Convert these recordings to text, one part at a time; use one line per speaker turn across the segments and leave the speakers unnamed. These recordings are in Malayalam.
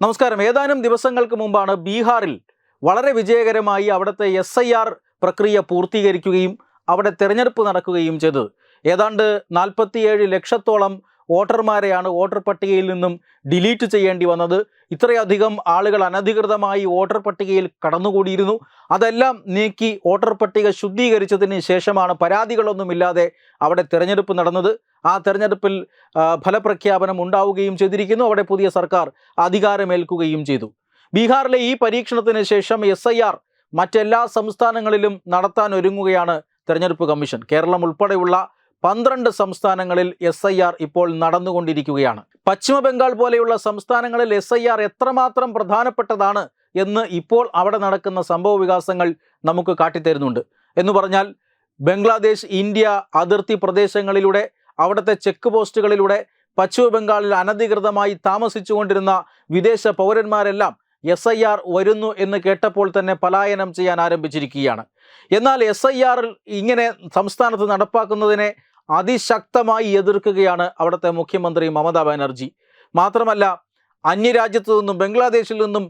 നമസ്കാരം. ഏതാനും ദിവസങ്ങൾക്ക് മുമ്പാണ് ബീഹാറിൽ വളരെ വിജയകരമായി അവിടുത്തെ എസ് ഐ ആർ പ്രക്രിയ പൂർത്തീകരിക്കുകയും അവിടെ തെരഞ്ഞെടുപ്പ് നടക്കുകയും ചെയ്തത്. ഏതാണ്ട് നാൽപ്പത്തിയേഴ് ലക്ഷത്തോളം വോട്ടർമാരെയാണ് വോട്ടർ പട്ടികയിൽ നിന്നും ഡിലീറ്റ് ചെയ്യേണ്ടി വന്നത്. ഇത്രയധികം ആളുകൾ അനധികൃതമായി വോട്ടർ പട്ടികയിൽ കടന്നുകൂടിയിരുന്നു. അതെല്ലാം നീക്കി വോട്ടർ പട്ടിക ശുദ്ധീകരിച്ചതിന് ശേഷമാണ് പരാതികളൊന്നുമില്ലാതെ അവിടെ തിരഞ്ഞെടുപ്പ് നടന്നത്. ആ തെരഞ്ഞെടുപ്പിൽ ഫലപ്രഖ്യാപനം ഉണ്ടാവുകയും ചെയ്തിരിക്കുന്നു. അവിടെ പുതിയ സർക്കാർ അധികാരമേൽക്കുകയും ചെയ്തു. ബീഹാറിലെ ഈ പരീക്ഷണത്തിന് ശേഷം എസ് ഐ ആർ മറ്റെല്ലാ സംസ്ഥാനങ്ങളിലും നടത്താൻ ഒരുങ്ങുകയാണ് തെരഞ്ഞെടുപ്പ് കമ്മീഷൻ. കേരളം ഉൾപ്പെടെയുള്ള പന്ത്രണ്ട് സംസ്ഥാനങ്ങളിൽ എസ് ഐ ആർ ഇപ്പോൾ നടന്നുകൊണ്ടിരിക്കുകയാണ്. പശ്ചിമ ബംഗാൾ പോലെയുള്ള സംസ്ഥാനങ്ങളിൽ എസ് ഐ ആർ എത്രമാത്രം പ്രധാനപ്പെട്ടതാണ് എന്ന് ഇപ്പോൾ അവിടെ നടക്കുന്ന സംഭവ വികാസങ്ങൾ നമുക്ക് കാട്ടിത്തരുന്നുണ്ട്. എന്ന് പറഞ്ഞാൽ ബംഗ്ലാദേശ് ഇന്ത്യ അതിർത്തി പ്രദേശങ്ങളിലൂടെ അവിടുത്തെ ചെക്ക് പോസ്റ്റുകളിലൂടെ പശ്ചിമബംഗാളിൽ അനധികൃതമായി താമസിച്ചുകൊണ്ടിരുന്ന വിദേശ പൗരന്മാരെല്ലാം എസ് ഐ ആർ വരുന്നു എന്ന് കേട്ടപ്പോൾ തന്നെ പലായനം ചെയ്യാൻ ആരംഭിച്ചിരിക്കുകയാണ്. എന്നാൽ എസ് ഐ ആറിൽ ഇങ്ങനെ സംസ്ഥാനത്ത് നടപ്പാക്കുന്നതിനെ അതിശക്തമായി എതിർക്കുകയാണ് അവിടുത്തെ മുഖ്യമന്ത്രി മമതാ ബാനർജി. മാത്രമല്ല അന്യരാജ്യത്തു നിന്നും ബംഗ്ലാദേശിൽ നിന്നും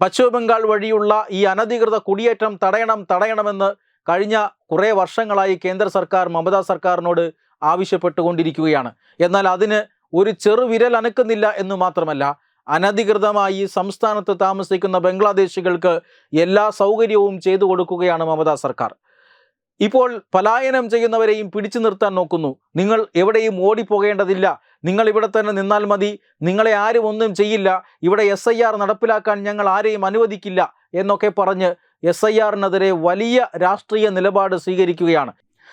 പശ്ചിമബംഗാൾ വഴിയുള്ള ഈ അനധികൃത കുടിയേറ്റം തടയണം തടയണമെന്ന് കഴിഞ്ഞ കുറേ വർഷങ്ങളായി കേന്ദ്ര സർക്കാർ മമതാ സർക്കാരിനോട് ആവശ്യപ്പെട്ടുകൊണ്ടിരിക്കുകയാണ്. എന്നാൽ അതിന് ഒരു ചെറുവിരൽ അനക്കുന്നില്ല എന്ന് മാത്രമല്ല അനധികൃതമായി സംസ്ഥാനത്ത് താമസിക്കുന്ന ബംഗ്ലാദേശികൾക്ക് എല്ലാ സൗകര്യവും ചെയ്തു കൊടുക്കുകയാണ് മമതാ സർക്കാർ. ഇപ്പോൾ പലായനം ചെയ്യുന്നവരെയും പിടിച്ചു നിർത്താൻ നോക്കുന്നു. നിങ്ങൾ എവിടെയും ഓടിപ്പോകേണ്ടതില്ല. നിങ്ങൾ ഇവിടെ തന്നെ നിന്നാൽ മതി. നിങ്ങളെ ആരും ഒന്നും ചെയ്യില്ല. ഇവിടെ എസ് ഐ ആർ നടപ്പിലാക്കാൻ ഞങ്ങൾ ആരെയും അനുവദിക്കില്ല എന്നൊക്കെ പറഞ്ഞ് എസ് ഐ ആറിനെതിരെ വലിയ രാഷ്ട്രീയ നിലപാട് സ്വീകരിക്കുകയാണ്.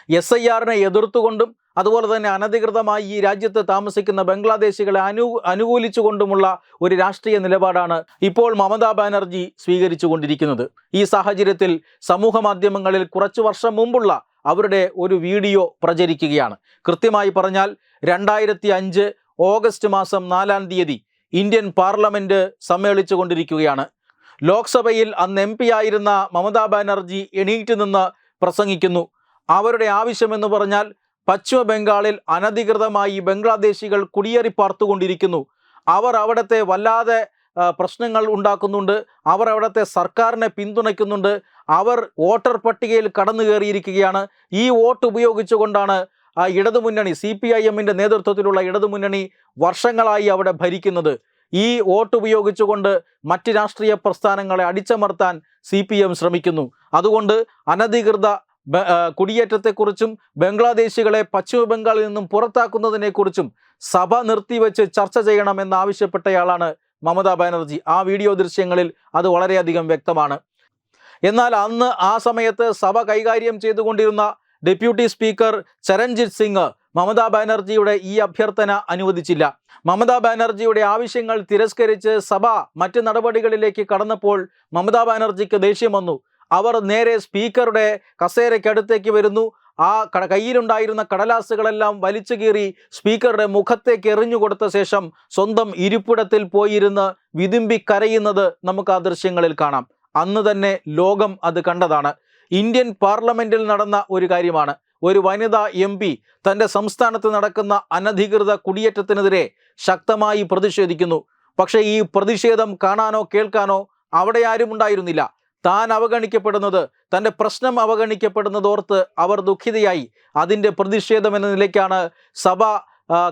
എസ് ഐ ആറിനെ എതിർത്തുകൊണ്ടും അതുപോലെ തന്നെ അനധികൃതമായി ഈ രാജ്യത്ത് താമസിക്കുന്ന ബംഗ്ലാദേശികളെ അനു അനുകൂലിച്ചുകൊണ്ടുമുള്ള ഒരു രാഷ്ട്രീയ നിലപാടാണ് ഇപ്പോൾ മമതാ ബാനർജി സ്വീകരിച്ചുകൊണ്ടിരിക്കുന്നത്. ഈ സാഹചര്യത്തിൽ സമൂഹ മാധ്യമങ്ങളിൽ കുറച്ചു വർഷം മുമ്പുള്ള അവരുടെ ഒരു വീഡിയോ പ്രചരിക്കുകയാണ്. കൃത്യമായി പറഞ്ഞാൽ രണ്ടായിരത്തി അഞ്ച് ഓഗസ്റ്റ് മാസം നാലാം തീയതി ഇന്ത്യൻ പാർലമെന്റ് സമ്മേളിച്ചു കൊണ്ടിരിക്കുകയാണ് ലോക്സഭയിൽ അന്ന് എം പി ആയിരുന്ന മമതാ ബാനർജി എണീറ്റ് നിന്ന് പ്രസംഗിക്കുന്നു. അവരുടെ ആവശ്യമെന്ന് പറഞ്ഞാൽ പശ്ചിമ ബംഗാളിൽ അനധികൃതമായി ബംഗ്ലാദേശികൾ കുടിയേറി പാർത്തുകൊണ്ടിരിക്കുന്നു. അവർ അവിടുത്തെ വല്ലാതെ പ്രശ്നങ്ങൾ ഉണ്ടാക്കുന്നുണ്ട്. അവർ അവിടുത്തെ സർക്കാരിനെ പിന്തുണയ്ക്കുന്നുണ്ട്. അവർ വോട്ടർ പട്ടികയിൽ കടന്നു കയറിയിരിക്കുകയാണ്. ഈ വോട്ട് ഉപയോഗിച്ചുകൊണ്ടാണ് ആ ഇടതുമുന്നണി സി പി ഐ എമ്മിന്റെ നേതൃത്വത്തിലുള്ള ഇടതുമുന്നണി വർഷങ്ങളായി അവിടെ ഭരിക്കുന്നത്. ഈ വോട്ട് ഉപയോഗിച്ചുകൊണ്ട് മറ്റ് രാഷ്ട്രീയ പ്രസ്ഥാനങ്ങളെ അടിച്ചമർത്താൻ സി പി എം ശ്രമിക്കുന്നു. അതുകൊണ്ട് അനധികൃത കുടിയേറ്റത്തെക്കുറിച്ചും ബംഗ്ലാദേശികളെ പശ്ചിമ ബംഗാളിൽ നിന്നും പുറത്താക്കുന്നതിനെക്കുറിച്ചും സഭ നിർത്തിവെച്ച് ചർച്ച ചെയ്യണമെന്ന് ആവശ്യപ്പെട്ടയാളാണ് മമതാ ബാനർജി. ആ വീഡിയോ ദൃശ്യങ്ങളിൽ അത് വളരെയധികം വ്യക്തമാണ്. എന്നാൽ അന്ന് ആ സമയത്ത് സഭ കൈകാര്യം ചെയ്തുകൊണ്ടിരുന്ന ഡെപ്യൂട്ടി സ്പീക്കർ ചരൺജിത് സിംഗ് മമതാ ബാനർജിയുടെ ഈ അഭ്യർത്ഥന അനുവദിച്ചില്ല. മമതാ ബാനർജിയുടെ ആവശ്യങ്ങൾ തിരസ്കരിച്ച് സഭ മറ്റ് നടപടികളിലേക്ക് കടന്നപ്പോൾ മമതാ ബാനർജിക്ക് ദേഷ്യം വന്നു. അവർ നേരെ സ്പീക്കറുടെ കസേരയ്ക്കടുത്തേക്ക് വരുന്നു. ആ കയ്യിലുണ്ടായിരുന്ന കടലാസുകളെല്ലാം വലിച്ചു കീറി സ്പീക്കറുടെ മുഖത്തേക്ക് എറിഞ്ഞു കൊടുത്ത ശേഷം സ്വന്തം ഇരിപ്പിടത്തിൽ പോയിരുന്ന് വിതുമ്പി കരയുന്നത് നമുക്ക് ആ ദൃശ്യങ്ങളിൽ കാണാം. അന്ന് തന്നെ ലോകം അത് കണ്ടതാണ്. ഇന്ത്യൻ പാർലമെന്റിൽ നടന്ന ഒരു കാര്യമാണ്. ഒരു വനിതാ എം പി തന്റെ സംസ്ഥാനത്ത് നടക്കുന്ന അനധികൃത കുടിയേറ്റത്തിനെതിരെ ശക്തമായി പ്രതിഷേധിക്കുന്നു. പക്ഷേ ഈ പ്രതിഷേധം കാണാനോ കേൾക്കാനോ അവിടെ ആരും ഉണ്ടായിരുന്നില്ല. താൻ അവഗണിക്കപ്പെടുന്നത് തന്റെ പ്രശ്നം അവഗണിക്കപ്പെടുന്നത് ഓർത്ത് അവർ ദുഃഖിതയായി. അതിന്റെ പ്രതിഷേധം എന്ന നിലയ്ക്കാണ് സഭ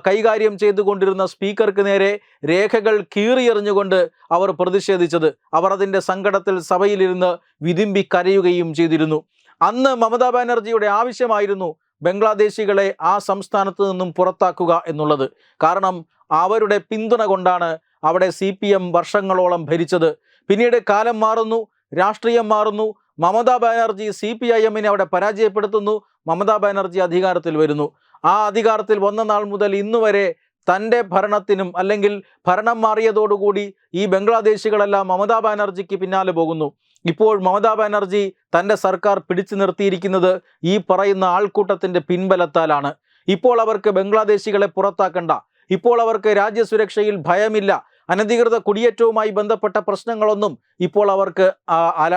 കൈകാര്യം ചെയ്തുകൊണ്ടിരുന്ന സ്പീക്കർക്ക് നേരെ രേഖകൾ കീറിയെറിഞ്ഞുകൊണ്ട് അവർ പ്രതിഷേധിച്ചത്. അവർ അതിന്റെ സങ്കടത്തിൽ സഭയിലിരുന്ന് വിതിമ്പി കരയുകയും ചെയ്തിരുന്നു. അന്ന് മമതാ ബാനർജിയുടെ ആവശ്യമായിരുന്നു ബംഗ്ലാദേശികളെ ആ സംസ്ഥാനത്ത് നിന്നും പുറത്താക്കുക എന്നുള്ളത്. കാരണം അവരുടെ പിന്തുണ കൊണ്ടാണ് അവിടെ സി പി എം വർഷങ്ങളോളം ഭരിച്ചത്. പിന്നീട് കാലം മാറുന്നു രാഷ്ട്രീയം മാറുന്നു. Mamata Banerjee C P I എമ്മിനെ അവിടെ പരാജയപ്പെടുത്തുന്നു. മമതാ ബാനർജി അധികാരത്തിൽ വരുന്നു. ആ അധികാരത്തിൽ വന്ന നാൾ മുതൽ ഇന്നു വരെ തന്റെ ഭരണത്തിനും അല്ലെങ്കിൽ ഭരണം മാറിയതോടുകൂടി ഈ ബംഗ്ലാദേശികളെല്ലാം മമതാ ബാനർജിക്ക് പിന്നാലെ പോകുന്നു. ഇപ്പോൾ മമതാ ബാനർജി തന്റെ സർക്കാർ പിടിച്ചു നിർത്തിയിരിക്കുന്നത് ഈ പറയുന്ന ആൾക്കൂട്ടത്തിന്റെ പിൻബലത്താലാണ്. ഇപ്പോൾ അവർക്ക് ബംഗ്ലാദേശികളെ പുറത്താക്കണ്ട. ഇപ്പോൾ അവർക്ക് രാജ്യസുരക്ഷയിൽ ഭയമില്ല. അനധികൃത കുടിയേറ്റവുമായി ബന്ധപ്പെട്ട പ്രശ്നങ്ങളൊന്നും ഇപ്പോൾ അവർക്ക്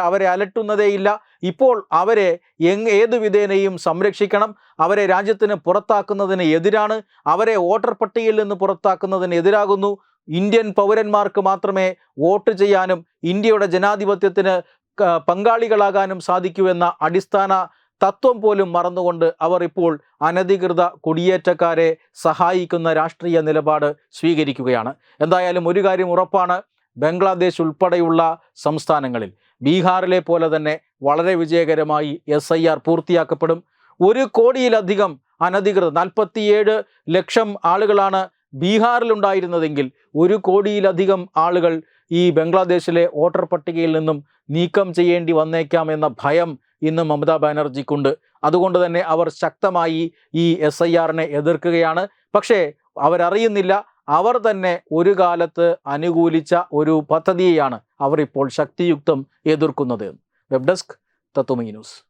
അവരെ അലട്ടുന്നതേയില്ല. ഇപ്പോൾ അവരെ എങ് ഏതു വിധേനയും സംരക്ഷിക്കണം. അവരെ രാജ്യത്തിന് പുറത്താക്കുന്നതിന് എതിരാണ്. അവരെ വോട്ടർ പട്ടികയിൽ നിന്ന് പുറത്താക്കുന്നതിന് എതിരാകുന്നു. ഇന്ത്യൻ പൗരന്മാർക്ക് മാത്രമേ വോട്ട് ചെയ്യാനും ഇന്ത്യയുടെ ജനാധിപത്യത്തിന് പങ്കാളികളാകാനും സാധിക്കൂ എന്ന അടിസ്ഥാന തത്വം പോലും മറന്നുകൊണ്ട് അവർ ഇപ്പോൾ അനധികൃത കുടിയേറ്റക്കാരെ സഹായിക്കുന്ന രാഷ്ട്രീയ നിലപാട് സ്വീകരിക്കുകയാണ്. എന്തായാലും ഒരു കാര്യം ഉറപ്പാണ് ബംഗ്ലാദേശ് ഉൾപ്പെടെയുള്ള സംസ്ഥാനങ്ങളിൽ ബീഹാറിലെ പോലെ തന്നെ വളരെ വിജയകരമായി എസ് ഐ ആർ പൂർത്തിയാക്കപ്പെടും. ഒരു കോടിയിലധികം അനധികൃത നാൽപ്പത്തിയേഴ് ലക്ഷം ആളുകളാണ് ബീഹാറിലുണ്ടായിരുന്നതെങ്കിൽ ഒരു കോടിയിലധികം ആളുകൾ ഈ ബംഗ്ലാദേശിലെ വോട്ടർ പട്ടികയിൽ നിന്നും നീക്കം ചെയ്യേണ്ടി വന്നേക്കാം എന്ന ഭയം ഇന്ന് മമതാ ബാനർജിക്കുണ്ട്. അതുകൊണ്ട് തന്നെ അവർ ശക്തമായി ഈ എസ് ഐ ആറിനെ എതിർക്കുകയാണ്. പക്ഷേ അവരറിയുന്നില്ല. അവർ തന്നെ ഒരു കാലത്ത് അനുകൂലിച്ച ഒരു പദ്ധതിയെയാണ് അവർ ഇപ്പോൾ ശക്തിയുക്തം എതിർക്കുന്നത്. Web desk തത്വമി news